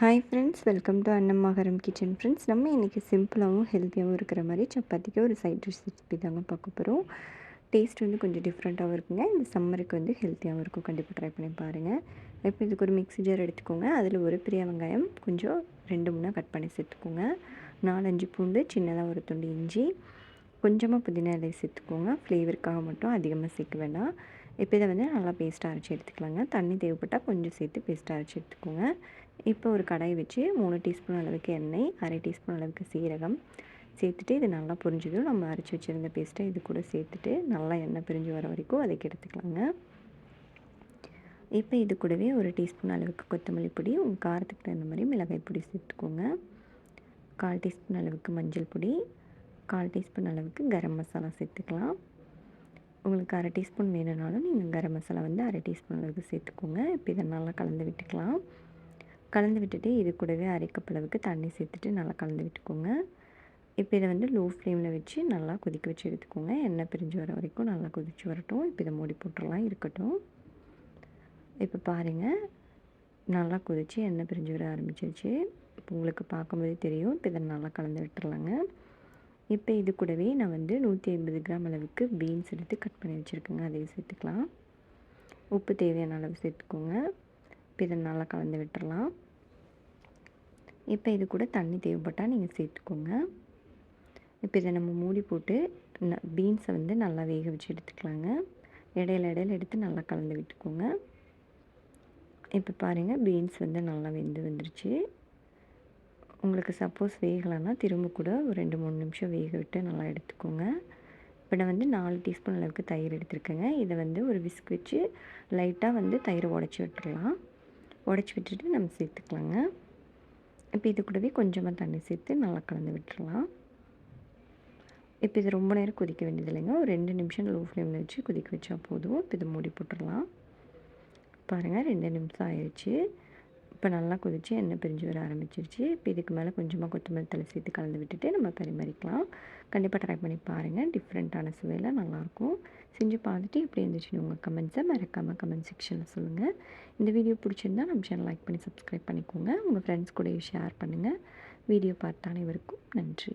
Hi friends welcome to அன்னம்மாகரம் kitchen friends நம்ம இன்றைக்கி சிம்பிளாகவும் ஹெல்த்தியாகவும் இருக்கிற மாதிரி சப்பாத்திக்கு ஒரு சைட் டிஷ் ரெசிபி தாங்க பார்க்க போகிறோம் டேஸ்ட் வந்து கொஞ்சம் டிஃப்ரெண்ட்டாகவும் இருக்குங்க. இந்த சம்மருக்கு வந்து ஹெல்த்தியாகவும் இருக்கும். கண்டிப்பாக ட்ரை பண்ணி பாருங்கள் இப்போ இதுக்கு ஒரு மிக்ஸி ஜார் எடுத்துக்கோங்க. அதில் ஒரு பெரிய வெங்காயம் கொஞ்சம் ரெண்டு மூணாக கட் பண்ணி சேர்த்துக்கோங்க. நாலஞ்சு பூண்டு சின்னதாக ஒரு துண்டு இஞ்சி கொஞ்சமாக புதினா இலை சேர்த்துக்கோங்க. ஃப்ளேவருக்காக மட்டும் அதிகமாக சேர்க்க வேண்டாம். இப்போ இதை வந்து நல்லா பேஸ்ட்டாக அரைச்சி எடுத்துக்கலாங்க. தண்ணி தேவைப்பட்டால் கொஞ்சம் சேர்த்து பேஸ்ட்டாக அரைச்சி எடுத்துக்கோங்க. இப்போ ஒரு கடாய் வச்சு மூணு டீஸ்பூன் அளவுக்கு எண்ணெய் அரை டீஸ்பூன் அளவுக்கு சீரகம் சேர்த்துட்டு இது நல்லா புரிஞ்சதும். நம்ம அரைச்சி வச்சுருந்த பேஸ்ட்டை இது கூட சேர்த்துட்டு நல்லா எண்ணெய் பிரிஞ்சு வர வரைக்கும் அதுக்கு எடுத்துக்கலாங்க. இப்போ இது கூடவே ஒரு டீஸ்பூன் அளவுக்கு கொத்தமல்லி பொடி உங்கள் காரத்துக்கு தகுந்த மாதிரி மிளகாய் பொடி சேர்த்துக்கோங்க. கால் டீஸ்பூன் அளவுக்கு மஞ்சள் பொடி கால் டீஸ்பூன் அளவுக்கு கரம் மசாலா சேர்த்துக்கலாம். உங்களுக்கு அரை டீஸ்பூன் வேணும்னாலும் நீங்கள் கரம் மசாலா வந்து அரை டீஸ்பூன் அளவுக்கு சேர்த்துக்கோங்க. இப்போ இதை நல்லா கலந்து விட்டுக்கலாம். கலந்து விட்டுட்டு இது கூடவே அரைக்கப்பளவுக்கு தண்ணி சேர்த்துட்டு நல்லா கலந்து விட்டுக்கோங்க. இப்போ இதை வந்து லோ ஃப்ளேமில் வச்சு நல்லா கொதிக்க வச்சு எடுத்துக்கோங்க. எண்ணெய் பிரிஞ்சு வர வரைக்கும் நல்லா கொதிச்சு வரட்டும். இப்போ இதை மூடி போட்டுடலாம் இருக்கட்டும். இப்போ பாருங்கள் நல்லா கொதித்து எண்ணெய் பிரிஞ்சு வர ஆரம்பிச்சிருச்சு. இப்போ உங்களுக்கு பார்க்கும்போதே தெரியும். இப்போ இதை நல்லா கலந்து விட்டுடலாங்க இப்போ இது கூடவே நான் வந்து நூற்றி ஐம்பது கிராம் அளவுக்கு பீன்ஸ் எடுத்து கட் பண்ணி வச்சுருக்கேங்க. அதையும் சேர்த்துக்கலாம். உப்பு தேவையான அளவு சேர்த்துக்கோங்க. இப்போ இதை நல்லா கலந்து விட்டுறலாம். இப்போ இது கூட தண்ணி தேவைப்பட்டால் நீங்கள் சேர்த்துக்கோங்க. இப்போ இதை நம்ம மூடி போட்டு ந பீன்ஸை வந்து நல்லா வேக வச்சு எடுத்துக்கலாங்க. இடையில இடையில எடுத்து நல்லா கலந்து விட்டுக்கோங்க. இப்போ பாருங்கள் பீன்ஸ் வந்து நல்லா வெந்து வந்துருச்சு. உங்களுக்கு சப்போஸ் வேகலைன்னா திரும்ப கூட ஒரு ரெண்டு மூணு நிமிஷம் வேக விட்டு நல்லா எடுத்துக்கோங்க. இப்போ நான் வந்து நாலு டீஸ்பூன் அளவுக்கு தயிர் எடுத்துருக்கேங்க. இதை வந்து ஒரு விஸ்க் வச்சு லைட்டாக வந்து தயிரை உடச்சி விட்டுடலாம் உடச்சி விட்டுட்டு நம்ம சேர்த்துக்கலாங்க. இப்போ இது கூடவே கொஞ்சமாக தண்ணி சேர்த்து நல்லா கலந்து விட்டுடலாம் இப்போ இது ரொம்ப நேரம் கொதிக்க வேண்டியது இல்லைங்க. ஒரு ரெண்டு நிமிஷம் லோ ஃப்ளேமில் வச்சு கொதிக்க வச்சா போதும். இப்போ இதை மூடி போட்டுடலாம் பாருங்கள் ரெண்டு நிமிஷம் ஆயிடுச்சு இப்போ நல்லா கொதித்து எண்ணெய் பிரிஞ்சு வர ஆரம்பிச்சிருச்சு. இப்போ இதுக்கு மேலே கொஞ்சமாக கொத்தமல்லி தலை சேர்த்து கலந்து விட்டுட்டு நம்ம பரிமாறிக்கலாம். கண்டிப்பாக ட்ரை பண்ணி பாருங்கள் டிஃப்ரெண்ட்டான சுவையில் நல்லாயிருக்கும். செஞ்சு பார்த்துட்டு எப்படி இருந்துச்சுன்னு உங்கள் கமெண்ட்ஸை மறக்காமல் கமெண்ட் செக்ஷனில் சொல்லுங்கள் இந்த வீடியோ பிடிச்சிருந்தா நம்ம சேனல் லைக் பண்ணி சப்ஸ்கிரைப் பண்ணிக்கோங்க. உங்கள் ஃப்ரெண்ட்ஸ் கூட ஷேர் பண்ணுங்கள் வீடியோ பார்த்த அனைவருக்கும் நன்றி.